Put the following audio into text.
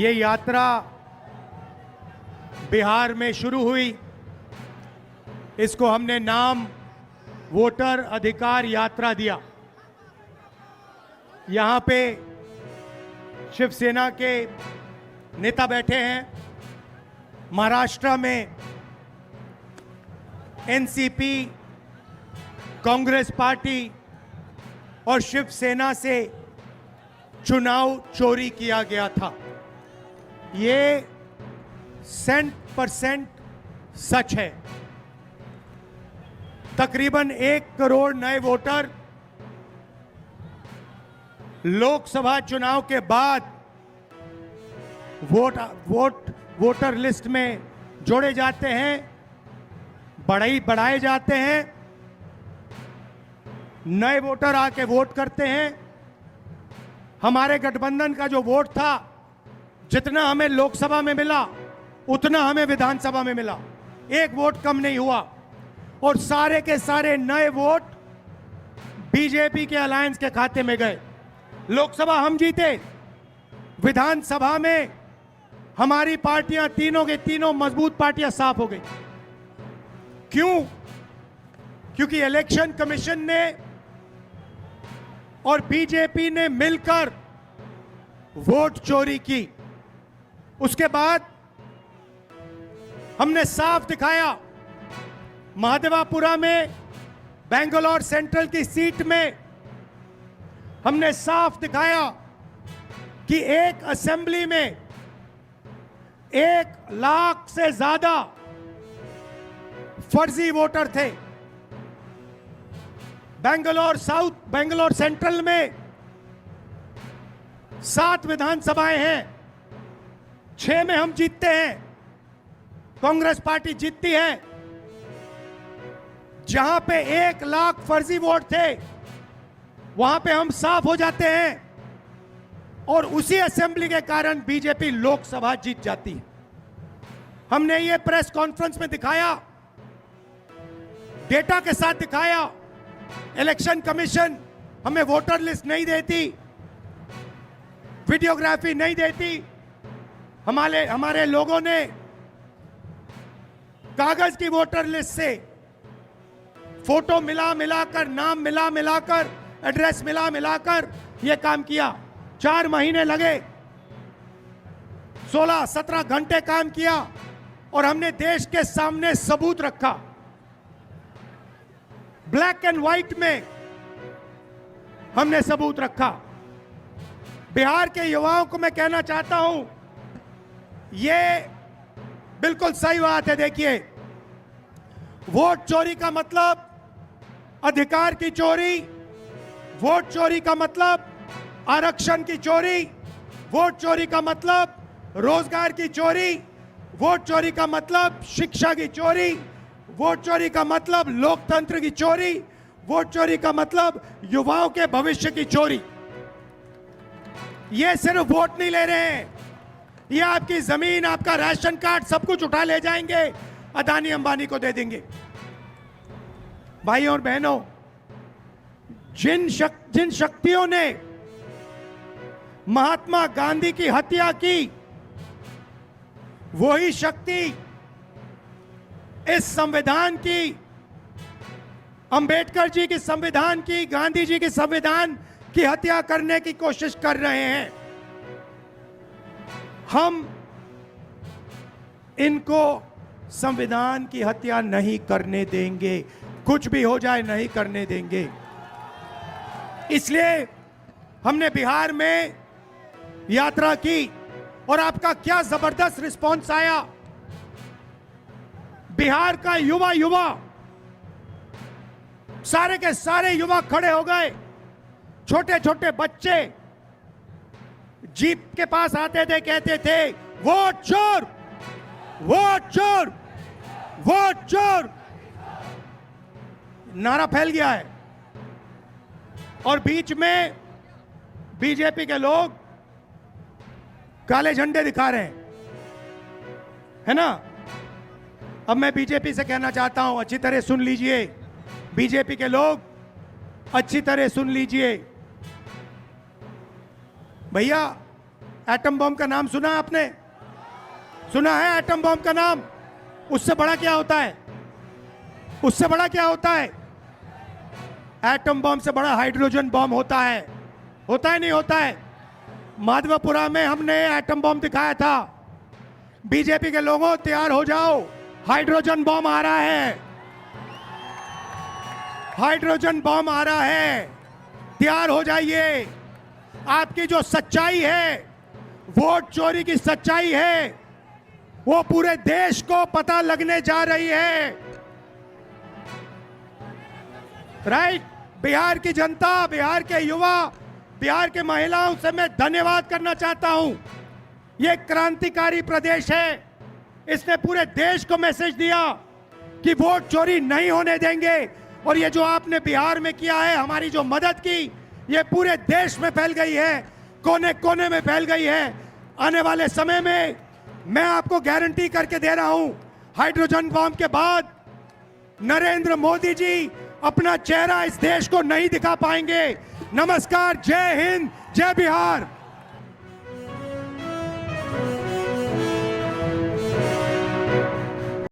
ये यात्रा बिहार में शुरू हुई। इसको हमने नाम वोटर अधिकार यात्रा दिया। यहाँ पे शिवसेना के नेता बैठे हैं। महाराष्ट्र में एनसीपी, कांग्रेस पार्टी और शिवसेना से चुनाव चोरी किया गया था। ये सेंट परसेंट सच है। तकरीबन एक करोड़ नए वोटर लोकसभा चुनाव के बाद वोट वोट, वोटर लिस्ट में जोड़े जाते हैं, बढ़ाई, बढ़ाए जाते हैं। नए वोटर आके वोट करते हैं। हमारे गठबंधन का जो वोट था जितना हमें लोकसभा में मिला, उतना हमें विधानसभा में मिला। एक वोट कम नहीं हुआ। और सारे के सारे नए वोट बीजेपी के अलायंस के खाते में गए। लोकसभा हम जीते। विधानसभा में हमारी पार्टियाँ तीनों के तीनों मज़बूत पार्टियाँ साफ़ हो गई। क्यों? क्योंकि इलेक्शन कमीशन ने और बीजेपी ने मिलकर वोट चोरी की। उसके बाद हमने साफ़ दिखाया, महादेवापुरा में, बेंगलोर सेंट्रल की सीट में, हमने साफ़ दिखाया कि एक असेंबली में एक लाख से ज़्यादा फर्जी वोटर थे। बेंगलोर साउथ, बेंगलोर सेंट्रल में सात विधानसभाएँ हैं। छह में हम जीतते हैं। कांग्रेस पार्टी जीतती है। जहाँ पे एक लाख फर्जी वोट थे, वहाँ पे हम साफ़ हो जाते हैं। और उसी असेंबली के कारण बीजेपी लोकसभा जीत जाती है। हमने ये प्रेस कॉन्फ्रेंस में दिखाया, डेटा के साथ दिखाया, इलेक्शन कमीशन हमें वोटर लिस्ट नहीं देती, वीडियोग्राफी नहीं देती हमारे हमारे लोगों ने कागज़ की वोटर लिस्ट से फ़ोटो मिला, मिलाकर, नाम मिला, मिलाकर, एड्रेस मिला, मिलाकर यह काम किया। चार महीने लगे। 16 17 घंटे काम किया और हमने देश के सामने सबूत रखा। ब्लैक एंड व्हाइट में हमने सबूत रखा। बिहार के युवाओं को मैं कहना चाहता हूँ ये बिल्कुल सही बात है, देखिए। वोट चोरी का मतलब अधिकार की चोरी, वोट चोरी का मतलब आरक्षण की चोरी, वोट चोरी का मतलब रोज़गार की चोरी, वोट चोरी का मतलब शिक्षा की चोरी, वोट चोरी का मतलब लोकतंत्र की चोरी, वोट चोरी का मतलब युवाओं के भविष्य की चोरी। ये सिर्फ़ वोट नहीं ले रहे हैं। ये आपकी ज़मीन आपका राशन कार्ड सब कुछ उठा ले जाएँगे। अदानी अंबानी को दे देंगे। भाइयों और बहनों जिन शक, जिन शक्तियों ने महात्मा गांधी की हत्या की वही शक्ति इस संविधान की अंबेडकर जी की संविधान की गांधी जी की संविधान की हत्या करने की कोशिश कर रहे हैं। हम इनको संविधान की हत्या नहीं करने देंगे। कुछ भी हो जाए, नहीं करने देंगे। इसलिए हमने बिहार में यात्रा की और आपका क्या ज़बरदस्त रिस्पांस आया। बिहार का युवा युवा, सारे के सारे युवा खड़े हो गए। छोटे छोटे बच्चे जीप के पास आते थे, कहते थे वोट चोर वोट चोर वोट चोर। नारा फैल गया है। और बीच में बीजेपी के लोग काले झंडे दिखा रहे हैं। है ना? अब मैं बीजेपी से कहना चाहता हूँ, अच्छी तरह सुन लीजिए। बीजेपी के लोग अच्छी तरह सुन लीजिए। भैया एटम बम का नाम सुना आपने? सुना है एटम बम का नाम? उससे बड़ा क्या होता है? उससे बड़ा क्या होता है? एटम बम से बड़ा हाइड्रोजन बम होता है। होता है नहीं होता है? माधवपुरा में हमने एटम बम दिखाया था। बीजेपी के लोगों, तैयार हो जाओ। हाइड्रोजन बम आ रहा है। हाइड्रोजन बम आ रहा है। तैयार हो जाइए। आपकी जो सच्चाई है, वोट चोरी की सच्चाई है, वो पूरे देश को पता लगने जा रही है। राइट बिहार की जनता, बिहार के युवा, बिहार के महिलाओं से मैं धन्यवाद करना चाहता हूँ। ये क्रांतिकारी प्रदेश है। इसने पूरे देश को मैसेज दिया कि वोट चोरी नहीं होने देंगे। और ये जो आपने बिहार में किया है, हमारी जो मदद की ये पूरे देश में फैल गई है कोने कोने में फैल गई है। आने वाले समय में मैं आपको गारंटी करके दे रहा हूँ हाइड्रोजन बॉम्ब के बाद नरेंद्र मोदी जी अपना चेहरा इस देश को नहीं दिखा पाएँगे। नमस्कार, जय हिंद, जय बिहार।